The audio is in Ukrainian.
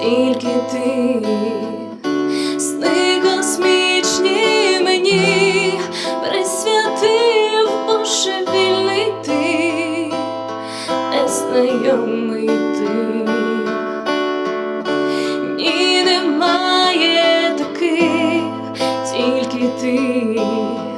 тільки ти, сни космічні мені присвятив Боже вільний ти, незнайомий ти, ні таких, тільки ти.